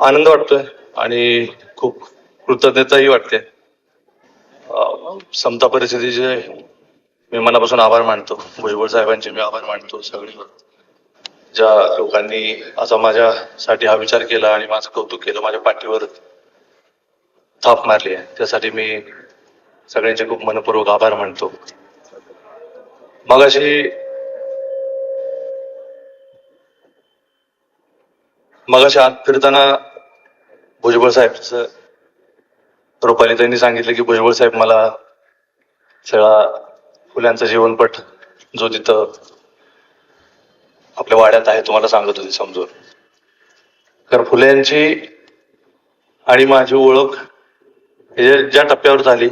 आनंद वाटतोय. आणि खूप कृतज्ञताही वाटते. समता परिस्थितीचे मी मनापासून आभार मानतो. भुजबळ साहेबांचे मी आभार मानतो सगळे ज्या लोकांनी असा माझ्यासाठी हा विचार केला आणि माझं कौतुक केलं माझ्या पाठीवर थाप मारली आहे. त्यासाठी मी सगळ्यांचे खूप मनपूर्वक आभार मानतो. मग अशी मग आत फिरताना भुजबळ साहेबचं रुपाली त्यांनी सांगितलं की भुजबळ साहेब मला सगळा फुल्यांचा जीवनपट जो तिथं आपल्या वाड्यात आहे तुम्हाला सांगत होते समजून. तर फुल्यांची आणि माझी ओळख हे ज्या टप्प्यावर झाली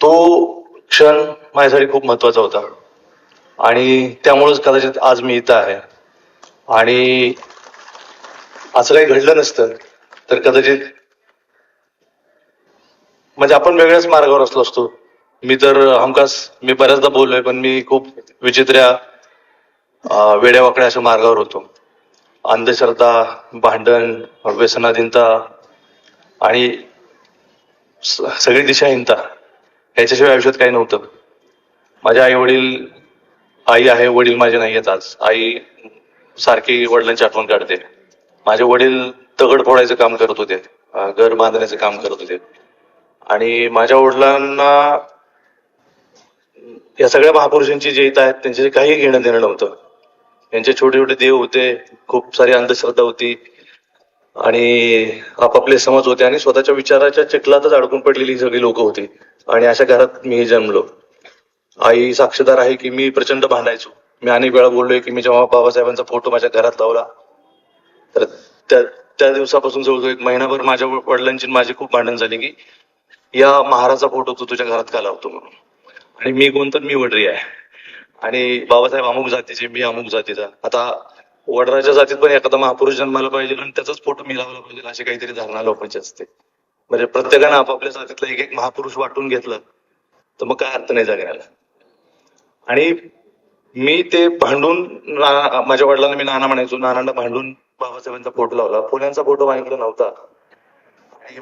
तो क्षण माझ्यासाठी खूप महत्त्वाचा होता. आणि त्यामुळेच कदाचित आज मी इथं आहे. आणि असं काही घडलं नसतं. तर कदाचित म्हणजे आपण वेगळ्याच मार्गावर असलो असतो. मी तर हमखास मी बऱ्याचदा बोललोय पण मी खूप विचित्र्या वेड्यावाकड्या अशा मार्गावर होतो. अंधश्रद्धा भांडण व्यसनाधीनता आणि सगळी दिशाहीनता ह्याच्याशिवाय आयुष्यात काही नव्हतं. माझे आई वडील आई आहे वडील माझे नाही आहेत आज. आई सारखी वडिलांची आठवण काढते. माझे वडील दगड फोडायचं काम करत होते घर बांधण्याचं काम करत होते. आणि माझ्या वडिलांना या सगळ्या महापुरुषांची जे इथं आहेत त्यांचे काही घेणं देणं नव्हतं. त्यांचे छोटे छोटे देव होते खूप सारी अंधश्रद्धा होती. आणि आपापले समज होते आणि स्वतःच्या विचाराच्या चिखलातच अडकून पडलेली ही सगळी लोक होती. आणि अशा घरात मी जन्मलो. आई साक्षीदार आहे की मी प्रचंड भांडायचो. मी अनेक वेळा बोललोय की मी जेव्हा बाबासाहेबांचा फोटो माझ्या घरात लावला तर त्या त्या दिवसापासून जवळजवळ एक महिनाभर माझ्या वडिलांची माझी खूप भांडण झाली की या महाराजा फोटो तू तुझ्या घरात का लावतो म्हणून. आणि मी कोण तर मी वडरी आहे. आणि बाबासाहेब अमुक जातीचे मी अमुक जातीचा. आता वडराच्या जातीत पण एखादा महापुरुष जन्माला पाहिजे आणि त्याचाच फोटो मी लावला पाहिजे अशी काहीतरी धारणा लोकांची असते. म्हणजे प्रत्येकानं आपापल्या जातीतला एक एक महापुरुष वाटून घेतलं तर मग काय अर्थ नाही जगण्याला आणि मी ते भांडून माझ्या वडिलांना मी नाना म्हणायचो नानांना भांडून बाबासाहेबांचा फोटो लावला. फुल्यांचा फोटो माझ्याकडे नव्हता. आणि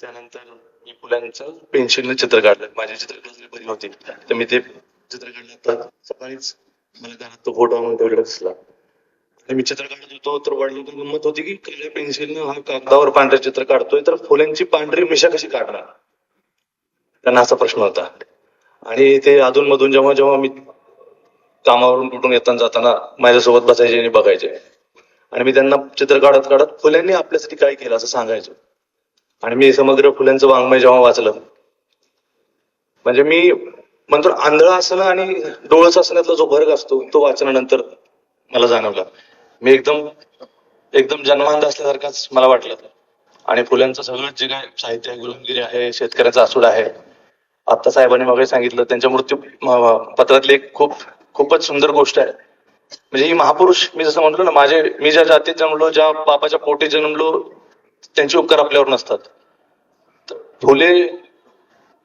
त्यानंतर मी फुल्यांचं पेन्सिलने चित्र काढलं. माझी चित्रकला बरी नव्हती. तर मी ते चित्र काढलं. तर सकाळीच मला घरात तो फोटो आणून तेवढा दिसला. आणि मी चित्र काढत होतो तर वडिलांची गंमत होती की काळ्या पेन्सिलनं हा कागदावर पांढरे चित्र काढतोय तर फुल्यांची पांढरी मिशा कशी काढणार? त्यांना असा प्रश्न होता. आणि ते अधून मधून जेव्हा जेव्हा मी कामावरून कुठून येताना जाताना माझ्यासोबत बसायचे आणि बघायचे. आणि मी त्यांना चित्र काढत काढत फुल्यांनी आपल्यासाठी काय केलं असं सांगायचो. आणि मी समग्र फुल्यांचं वाङ्मय जेव्हा वाचलं म्हणजे मी म्हणतो आंधळा असणं आणि डोळस असण्यातला जो फरक असतो तो वाचल्यानंतर मला जाणवला. मी एकदम एकदम जन्मांध असल्यासारखाच मला वाटलं. आणि फुल्यांचं सगळं जे काय साहित्य आहे गुलामगिरी आहे शेतकऱ्याचा आसूड आहे आता साहेबांनी मग सांगितलं त्यांच्या मृत्यू पत्रातली एक खूप खूपच सुंदर गोष्ट आहे. म्हणजे ही महापुरुष मी जसं म्हटलो ना माझे मी ज्या जातीत जन्मलो ज्या बापाच्या पोटी जन्मलो त्यांचे उपकार आपल्यावर नसतात. तर फुले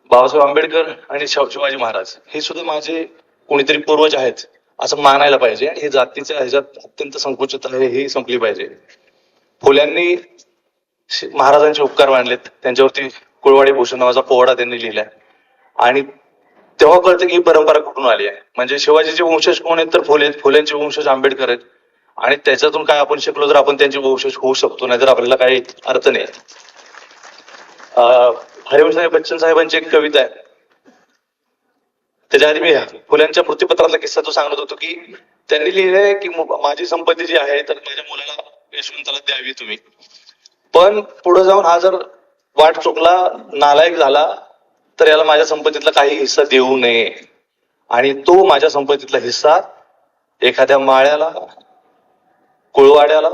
बाबासाहेब आंबेडकर आणि शिवाजी महाराज हे सुद्धा माझे कोणीतरी पूर्वज आहेत असं मानायला पाहिजे. आणि हे जातीच्या ह्याच्यात अत्यंत संकुचित आहे हे संपली पाहिजे. फुल्यांनी महाराजांचे उपकार मानलेत त्यांच्यावरती कुळवाडी भूषण नावाचा पोवाडा त्यांनी लिहिलाय. आणि तेव्हा कळतं की ही परंपरा कुठून आली आहे. म्हणजे शिवाजीचे वंशज कोण आहेत तर फुले फुलेंचे वंशज आंबेडकर आहेत. आणि त्याच्यातून काय आपण शिकलो तर आपण त्यांचे वंशज होऊ शकतो नाहीतर आपल्याला काही अर्थ नाही अं, बच्चन साहेबांची एक कविता आहे. त्याच्या आधी मी फुल्यांच्या मृत्यूपत्रातला किस्सा तो सांगत होतो की त्यांनी लिहिलंय की माझी संपत्ती जी आहे तर माझ्या मुलाला यशवंताला द्यावी तुम्ही. पण पुढे जाऊन हा जर वाट चुकला नालायक झाला तर याला माझ्या संपत्तीतला काही हिस्सा देऊ नये. आणि तो माझ्या संपत्तीतला हिस्सा एखाद्या माळ्याला कुळवाड्याला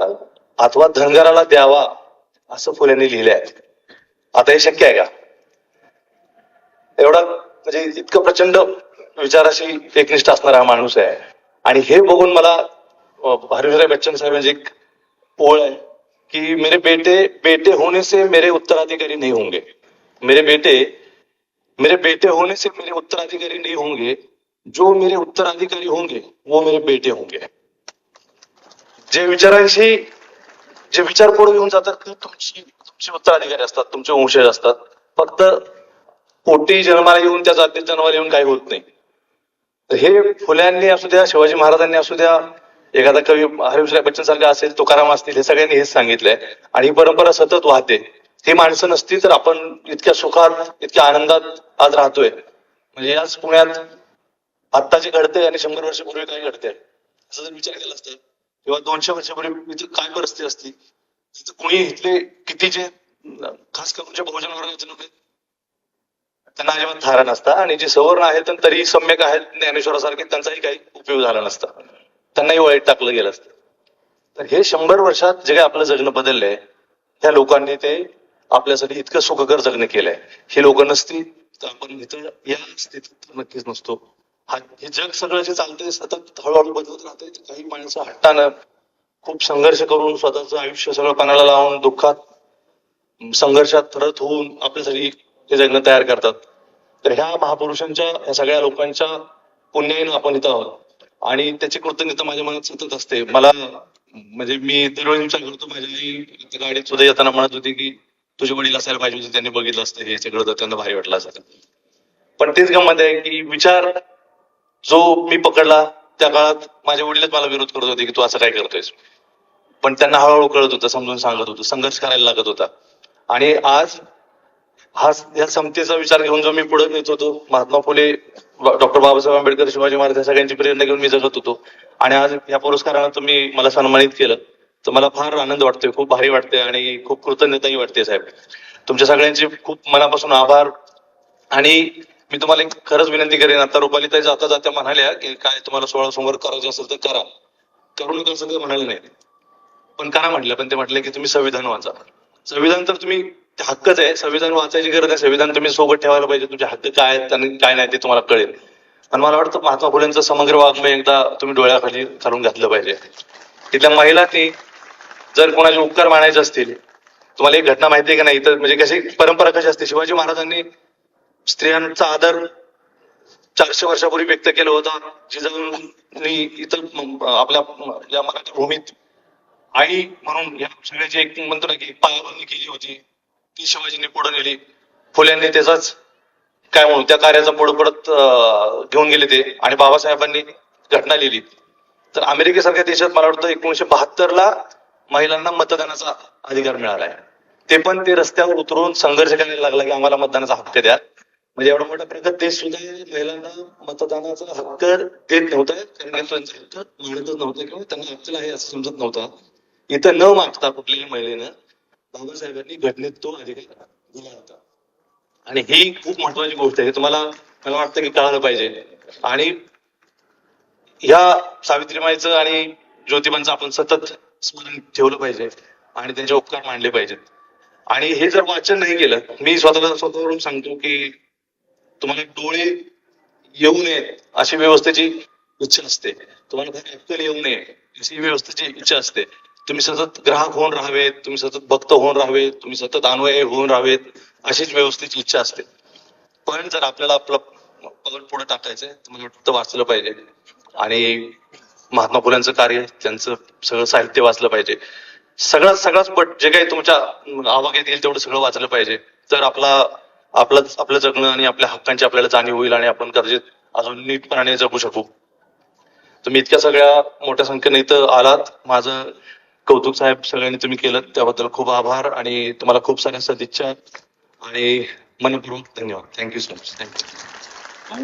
अथवा धनगराला द्यावा असं फुल्यांनी लिहिले आहे आता हे शक्य आहे का? एवढा म्हणजे इतकं प्रचंड विचाराशी एकनिष्ठ असणारा हा माणूस आहे. आणि हे बघून मला हरिभाई बच्चन साहेबांची एक ओळ आहे की मेरे बेटे बेटे होने से मेरे उत्तराधिकारी नहीं होंगे. मेरे बेटे मेरे बेटे होने से मेरे उत्तराधिकारी नहीं होंगे। जो मेरे उत्तराधिकारी होंगे वो मेरे बेटे होंगे। जे विचारांशी जे विचार पुढे घेऊन जातात ते तुमची तुमचे उत्तराधिकारी असतात तुमचे वंशज असतात. फक्त पोटी जन्माला येऊन त्या जातीत जन्माला येऊन काही होत नाही. तर हे फुल्यांनी असू द्या शिवाजी महाराजांनी असू द्या एखादा कवी हरिवंश बच्चन सारखा असेल तुकाराम असतील हे सगळ्यांनी हेच सांगितलंय. आणि ही परंपरा सतत वाहते. ही माणसं नसती तर आपण इतक्या सुखात इतक्या आनंदात आज राहतोय. म्हणजे याच पुण्यात आत्ता जे घडते आणि शंभर वर्षापूर्वी काय घडते असं जर विचार केला असता किंवा दोनशे वर्षापूर्वी इथं काय परिस्थिती असती? तिथं कोणी इथले किती जे खास करून जे बहुजन वर्गाचे लोक त्यांना अजिबात थारा नसता. आणि जे सवर्ण आहेत आणि तरीही सम्यक आहेत ज्ञानेश्वरासारखे त्यांचाही काही उपयोग झाला नसता. त्यांनाही वाईट टाकलं गेलं असतं. तर हे शंभर वर्षात जे काही आपलं जगणं बदललंय त्या लोकांनी ते आपल्यासाठी इतकं सुखकर जगणं केलंय. हे लोक नसतील तर आपण इथं या स्थितीत नक्कीच नसतो. हा हे जग सगळं जे चालतंय सतत हळूहळू बदलत राहतंय काही माणसं हट्टानं खूप संघर्ष करून स्वतःचं आयुष्य सगळं पणाला लावून दुःखात संघर्षात थरत होऊन आपल्यासाठी हे जगणं तयार करतात. तर ह्या महापुरुषांच्या ह्या सगळ्या लोकांच्या पुण्याईनं आपण इथं आहोत. आणि त्याची कृतज्ञता माझ्या मनात सतत असते. मला म्हणजे मी दरवेळी विचार करतो माझ्या आई गाडीत सुद्धा येताना म्हणत होती की तुझे वडील असायला पाहिजे होते त्यांनी बघितलं असतं हे सगळं तर त्यांना भारी वाटलं असतं. पण तेच गंमत आहे की विचार जो मी पकडला त्या काळात माझ्या वडीलच मला विरोध करत होते की तू असं काय करतोयस. पण त्यांना हळूहळू कळत होतं समजून सांगत होतं संघर्ष करायला लागत होता. आणि आज हा या समतेचा विचार घेऊन जो मी पुढे नेत होतो महात्मा फुले डॉक्टर बाबासाहेब आंबेडकर शिवाजी महाराज या सगळ्यांची प्रेरणा घेऊन मी जगत होतो. आणि आज या पुरस्कारानं तुम्ही मला सन्मानित केलं. तर मला फार आनंद वाटतोय खूप भारी वाटते आणि खूप कृतज्ञताही वाटते साहेब. तुमच्या सगळ्यांचे खूप मनापासून आभार. आणि मी तुम्हाला एक खरंच विनंती करेन आता रुपाली ताई जाता जाता म्हणाल्या की काय तुम्हाला सोळा समोर करायचं असेल तर करा. करू नका असं काही म्हणाले नाही? पण करा म्हटलं पण ते म्हटले की तुम्ही संविधान वाचा. संविधान तर तुम्ही ते हक्कच आहे. संविधान वाचायची गरज आहे. संविधान तुम्ही सोबत ठेवायला पाहिजे. तुमचे हक्क काय आहेत आणि काय नाही ते तुम्हाला कळेल. आणि मला वाटतं महात्मा फुलेंचं समग्र वाङ्मय एकदा तुम्ही डोळ्याखाली घालून घातलं पाहिजे. तिथल्या महिला ती जर कोणाचे उपकार मानायचे असतील तुम्हाला एक घटना माहिती आहे का नाही? तर म्हणजे कशी परंपरा कशी असते? शिवाजी महाराजांनी स्त्रियांचा आदर चारशे वर्षापूर्वी व्यक्त केला होता. जिजाऊंनी इतर आपल्या या मराठी भूमीत आई म्हणून या सगळ्याची एक म्हणतो ना की पायाभरणी केली होती. ती शिवाजीने पुढे नेली. फुल्यांनी त्याचाच काय म्हणू त्या कार्याचा पुढे पडत घेऊन गेले ते. आणि बाबासाहेबांनी घटना लिहिली. तर अमेरिकेसारख्या देशात मला वाटतं एकोणीशे बहात्तर ला महिलांना मतदानाचा अधिकार मिळाला आहे ते पण ते रस्त्यावर उतरून संघर्ष करायला लागला की आम्हाला मतदानाचा हक्क द्या. म्हणजे एवढा मोठा प्रकार ते सुद्धा महिलांना मतदानाचा हक्क देत नव्हता. कारण त्यांचा हक्क मानतच नव्हता किंवा त्यांना हक्क आहे असं समजत नव्हता. इथं न मागता कुठल्याही महिलेनं बाबासाहेबांनी घटनेत तो अधिकार दिला होता. आणि ही खूप महत्वाची गोष्ट आहे. हे तुम्हाला मला वाटतं की कळालं पाहिजे. आणि ह्या सावित्रीमाईचं आणि ज्योतिबांचं आपण सतत स्मरण ठेवलं पाहिजे आणि त्यांचे उपकार मांडले पाहिजेत. आणि हे जर वाचन नाही केलं मी स्वतःला स्वतःवरून सांगतो की तुम्हाला डोळे येऊ नयेत अशी व्यवस्थेची इच्छा असते. तुम्हाला काही अक्कल येऊ नये अशी व्यवस्थेची इच्छा असते. तुम्ही सतत ग्राहक होऊन राहावेत तुम्ही सतत भक्त होऊन राहावेत तुम्ही सतत अन्वय होऊन राहावेत अशीच व्यवस्थेची इच्छा असते. पण जर आपल्याला आपलं पाऊल पुढे टाकायचंय तर मला वाटतं वाचलं पाहिजे. आणि महात्मा फुल्यांचं कार्य त्यांचं सगळं साहित्य वाचलं पाहिजे. सगळा सगळाच पट जे काही तुमच्या आवाक्यात येईल तेवढं सगळं वाचलं पाहिजे. तर आपला आपलं आपलं जगणं आणि आपल्या हक्कांची आपल्याला जाणीव होईल आणि आपण कदाचित अजून नीटपणाने जगू शकू. तुम्ही इतक्या सगळ्या मोठ्या संख्येने इथं आलात. माझं कौतुक साहेब सगळ्यांनी तुम्ही केलं. त्याबद्दल खूप आभार आणि तुम्हाला खूप साऱ्या सदिच्छा आणि मनपूर्वक धन्यवाद. Thank you so much thank you